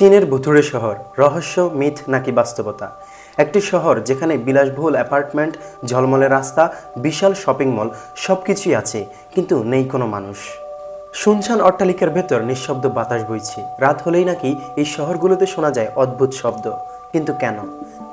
চীনের ভুতুড়ে শহর, রহস্য, মিথ নাকি বাস্তবতা? একটি শহর যেখানে বিলাসবহুল অ্যাপার্টমেন্ট, ঝলমলে রাস্তা, বিশাল শপিং মল সব কিছুই আছে, কিন্তু নেই কোনো মানুষ। শুনশান অট্টালিকার ভেতর নিঃশব্দ বাতাস বইছে। রাত হলেই নাকি এই শহরগুলোতে শোনা যায় অদ্ভুত শব্দ। কিন্তু কেন?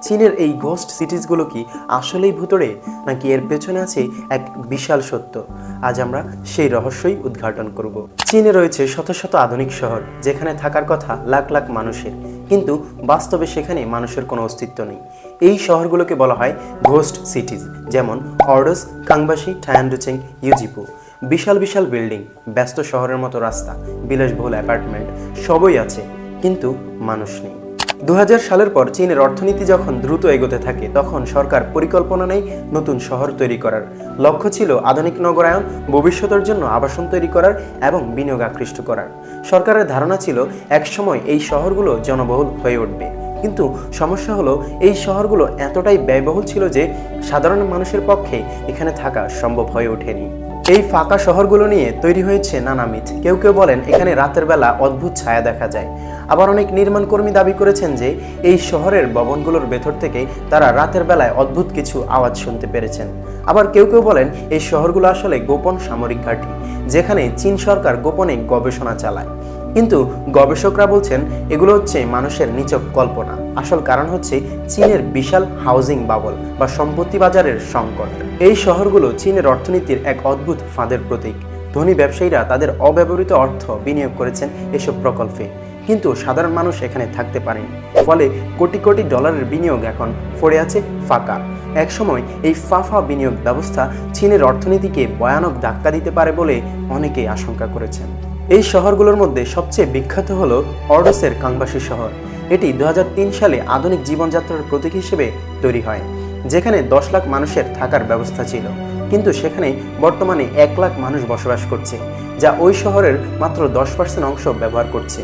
চীনের এই গোস্ট সিটিজগুলো কি আসলেই ভুতুড়ে নাকি এর পেছনে আছে এক বিশাল সত্য? আজ আমরা সেই রহস্যই উদ্ঘাটন করব। চীনে রয়েছে শত শত আধুনিক শহর, যেখানে থাকার কথা লাখ লাখ মানুষের। কিন্তু বাস্তবে সেখানে মানুষের কোনো অস্তিত্ব নেই। এই শহরগুলোকে বলা হয় ঘোস্ট সিটিজ যেমন অর্ডস কাংবাসি ঠায়ান্ডুচেং ইউজিপু। বিশাল বিশাল বিল্ডিং, ব্যস্ত শহরের মতো রাস্তা, বিলাসবহুল অ্যাপার্টমেন্ট, সবই আছে, কিন্তু মানুষ নেই। দু হাজার সালের পর চীনের অর্থনীতি যখন দ্রুত এগোতে থাকে, তখন সরকার পরিকল্পনা নেই নতুন শহর তৈরি করার। লক্ষ্য ছিল আধুনিক নগরায়ন, ভবিষ্যতের জন্য আবাসন তৈরি করার এবং বিনিয়োগ আকৃষ্ট করার। সরকারের ধারণা ছিল, একসময় এই শহরগুলো জনবহুল হয়ে উঠবে। কিন্তু সমস্যা হলো, এই শহরগুলো এতটাই ব্যয়বহুল ছিল যে সাধারণ মানুষের পক্ষে এখানে থাকা সম্ভব হয়ে ওঠেনি। এই ফাঁকা শহরগুলো নিয়ে তৈরি হয়েছে নানা মিথ। কেউ কেউ বলেন, এখানে রাতের বেলা অদ্ভুত ছায়া দেখা যায়। আবার অনেক নির্মাণ কর্মী দাবি করেছেন যে এই শহরের ভবনগুলোর ভেতর থেকে তারা রাতের বেলায় অদ্ভুত কিছু আওয়াজ শুনতে পেরেছেন। আবার কেউ কেউ বলেন, এই শহরগুলো আসলে গোপন সামরিক ঘাঁটি, যেখানে চীন সরকার গোপনে গবেষণা চালায়। কিন্তু গবেষকরা বলছেন, এগুলো হচ্ছে মানুষের নিচক কল্পনা। আসল কারণ হচ্ছে চীনের বিশাল হাউজিং বাবল বা সম্পত্তি বাজারের সংকট। এই শহরগুলো চীনের অর্থনীতির এক অদ্ভুত ফাঁদের প্রতীক। ধনী ব্যবসায়ীরা তাদের অব্যবহৃত অর্থ বিনিয়োগ করেছেন এসব প্রকল্পে। কিন্তু সাধারণ মানুষ এখানে থাকতে পারেনি। ফলে কোটি কোটি ডলারের বিনিয়োগ এখন পড়ে আছে ফাঁকা। একসময় এই ফাফা বিনিয়োগ ব্যবস্থা চীনের অর্থনীতিকে ভয়ানক ধাক্কা দিতে পারে বলে অনেকেই আশঙ্কা করেছেন। এই শহরগুলোর মধ্যে সবচেয়ে বিখ্যাত হল অর্ডসের কাংবাসী শহর। এটি দু হাজার তিন সালে আধুনিক জীবনযাত্রার প্রতীক হিসেবে তৈরি হয়, যেখানে দশ লাখ মানুষের থাকার ব্যবস্থা ছিল। কিন্তু সেখানে বর্তমানে এক লাখ মানুষ বসবাস করছে, যা ওই শহরের মাত্র দশ পার্সেন্ট অংশ ব্যবহার করছে।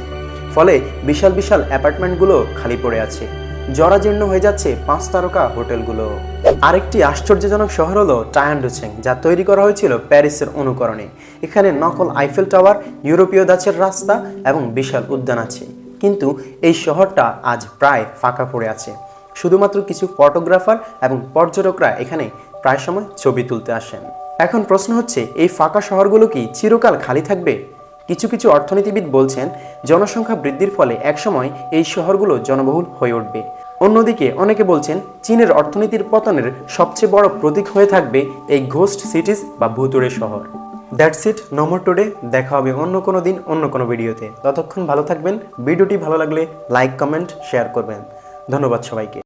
ফলে বিশাল বিশাল অ্যাপার্টমেন্টগুলো খালি পড়ে আছে। জরাজীর্ণ হয়ে যাচ্ছে পাঁচ তারকা হোটেলগুলো। আরেকটি আশ্চর্যজনক শহর হলো টায়ান্ডুচেং, যা তৈরি করা হয়েছিল প্যারিসের অনুকরণে। এখানে নকল আইফেল টাওয়ার, ইউরোপীয় দাচের রাস্তা এবং বিশাল উদ্যান আছে। কিন্তু এই শহরটা আজ প্রায় ফাঁকা পড়ে আছে। শুধুমাত্র কিছু ফটোগ্রাফার এবং পর্যটকরা এখানে প্রায় সময় ছবি তুলতে আসেন। এখন প্রশ্ন হচ্ছে, এই ফাঁকা শহরগুলো কি চিরকাল খালি থাকবে? কিছু কিছু অর্থনীতিবিদ বলছেন, জনসংখ্যা বৃদ্ধির ফলে একসময় এই শহরগুলো জনবহুল হয়ে উঠবে। অন্যদিকে অনেকে বলছেন, চীনের অর্থনীতির পতনের সবচেয়ে বড় প্রতীক হয়ে থাকবে এই ঘোস্ট সিটিজ বা ভুতুড়ে শহর। দ্যাটস ইট নম্বর টুডে, দেখা হবে অন্য কোনো দিন, অন্য কোনো ভিডিওতে। ততক্ষণ ভালো থাকবেন, ভিডিওটি ভালো লাগলে লাইক, কমেন্ট, শেয়ার করবেন। ধন্যবাদ সবাইকে।